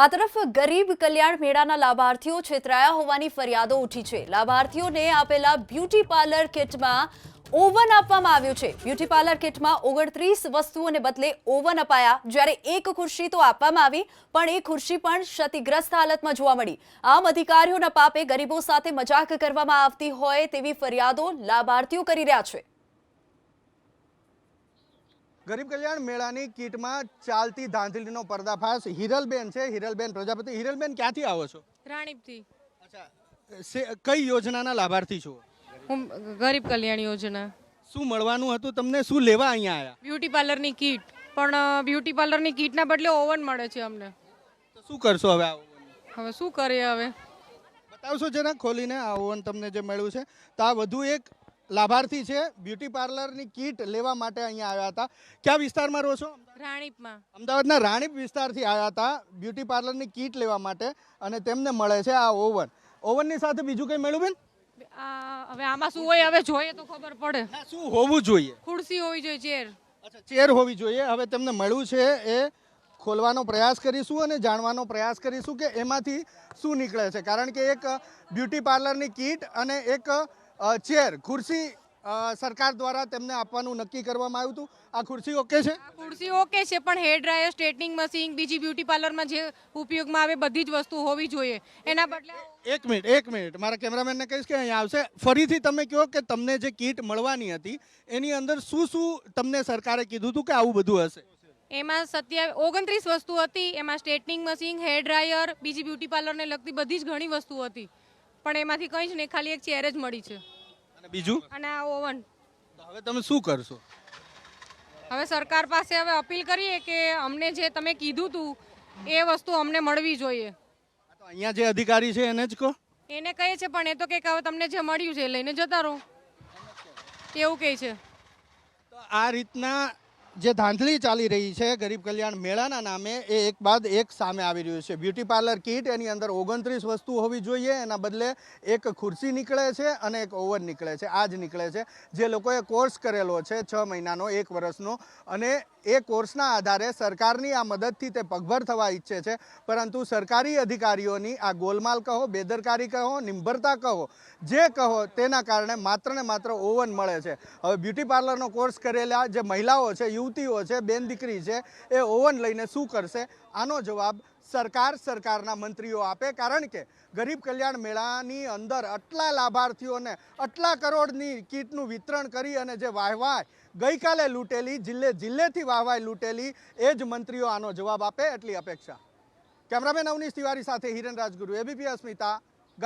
આ તરફ ગરીબ કલ્યાણ મેળાના લાભાર્થીઓ છેતરાયા હોવાની ફરિયાદો ઉઠી છે. લાભાર્થીઓને આપેલા બ્યુટી પાર્લર કિટમાં ઓવન આપવામાં આવ્યું છે. બ્યુટી પાર્લર કિટમાં ઓગણત્રીસ વસ્તુઓને બદલે ઓવન અપાયા. જ્યારે એક ખુરશી તો આપવામાં આવી, પણ એ ખુરશી પણ ક્ષતિગ્રસ્ત હાલતમાં જોવા મળી. આમ અધિકારીઓના પાપે ગરીબો સાથે મજાક કરવામાં આવતી હોય તેવી ફરિયાદો લાભાર્થીઓ કરી રહ્યા છે. ગરીબ કલ્યાણ મેળાની કીટમાં ચાલતી ધાંધલીનો પર્દાફાશ હિરલબેન છે. હિરલબેન પ્રજાપતિ હિરલબેન ક્યાંથી આવો છો? રાણીપથી. અચ્છા કઈ યોજનાના લાભાર્થી છો? હું ગરીબ કલ્યાણ યોજના. શું મળવાનું હતું તમને? શું લેવા અહીંયા આવ્યા બ્યુટી પાર્લરની કીટ. પણ બ્યુટી પાર્લરની કીટના બદલે ઓવન મળે છે અમને. તો શું કરશો હવે આ હવે શું કરીએ હવે? બતાવશો જરા ખોલીને આ ઓવન તમને જે મળ્યું છે. તો આ વધુ એક લાભાર્થી છે. બ્યુટી પાર્લરની કીટ લેવા માટે અહીંયા આવ્યા હતા. કયા વિસ્તારમાં રહો છો? રાણીપમાં. અમદાવાદના રાણીપ વિસ્તારથી આવ્યા હતા. બ્યુટી પાર્લરની કીટ લેવા માટે અને તેમને મળે છે આ ઓવન. ઓવનની સાથે બીજું કંઈ મળ્યું બેન? હવે આમાં શું હોય હવે જોઈએ તો ખબર પડે. શું હોવું જોઈએ? ખુરશી હોવી જોઈએ ચેર. અચ્છા ચેર હોવી જોઈએ. હવે તેમને મળ્યું છે એ ખોલવાનો પ્રયાસ કરીશું અને જાણવાનો પ્રયાસ કરીશું કે એમાંથી શું નીકળે છે. કારણ કે એક બ્યુટી પાર્લરની કીટ અને એક ચેર ખુરશી સરકાર દ્વારા તેમને આપવાનું નક્કી કરવામાં આવ્યું હતું. આ ખુરશી ઓકે છે? ખુરશી ઓકે છે પણ હેર ડ્રાયર સ્ટ્રેટનિંગ મશીન બીજી બ્યુટી પાર્લરમાં જે ઉપયોગમાં આવે બધી જ વસ્તુ હોવી જોઈએ. એના બદલે એક મિનિટ એક મિનિટ. મારા કેમેરામેનને કહીશ કે અહીંયા આવશે. ફરીથી તમે કહો કે તમને જે કીટ મળવાની હતી એની અંદર શું શું તમને સરકારે કીધું હતું કે આવું બધું હશે? એમાં સત્યા ઓગણત્રીસ વસ્તુ હતી એમાં સ્ટ્રેટનિંગ મશીન હેર ડ્રાયર બીજી બ્યુટી પાર્લરને લગતી બધી જ ઘણી વસ્તુ હતી. પણ એમાંથી કંઈ જ નહીં ખાલી એક ચેર જ મળી છે. અને બીજું? અને આ ઓવન. તો હવે તમે શું કરશો? હવે સરકાર પાસે હવે અપીલ કરીએ કે અમને જે તમે કીધું હતું એ વસ્તુ અમને મળવી જોઈએ. આ તો અહીંયા જે અધિકારી છે એને જ કહો. એને કહે છે પણ એ તો કે હવે તમને જે મળ્યું છે એ લઈને જતા રહો. એવું કહે છે. તો આ રીતના જે ધાંધલી ચાલી રહી છે ગરીબ કલ્યાણ મેળાના નામે, એ એક બાદ એક સામે આવી રહ્યું છે. બ્યુટી પાર્લર કીટ, એની અંદર ઓગણત્રીસ વસ્તુ હોવી જોઈએ. એના બદલે એક ખુરશી નીકળે છે અને એક ઓવન નીકળે છે. આ જ નીકળે છે. જે લોકોએ કોર્સ કરેલો છે છ મહિનાનો, એક વર્ષનો, અને એ કોર્સના આધારે સરકારની આ મદદથી તે પગભર થવા ઈચ્છે છે. પરંતુ સરકારી અધિકારીઓની આ ગોલમાલ કહો, બેદરકારી કહો નિર્ભરતા કહો, જે કહો તેના કારણે માત્ર ને માત્ર ઓવન મળે છે. હવે બ્યુટી પાર્લરનો કોર્સ કરેલા જે મહિલાઓ છે, યુવતીઓ છે, બેન દીકરી છે, એ ઓવન લઈને શું કરશે? આનો જવાબ સરકાર સરકારના મંત્રીઓ આપે કારણ કે ગરીબ કલ્યાણ મેળાની અંદર આટલા લાભાર્થીઓને આટલા કરોડની કીટનું વિતરણ કરી અને જે વાહવાય, ગઈકાલે લૂંટેલી, જિલ્લે જિલ્લેથી વાહવાય લૂંટેલી, એ જ મંત્રીઓ આનો જવાબ આપે એટલી અપેક્ષા. કેમેરામેન અવનીશ તિવારી સાથે હિરેન રાજગુરુ, એબીપી અસ્મિતા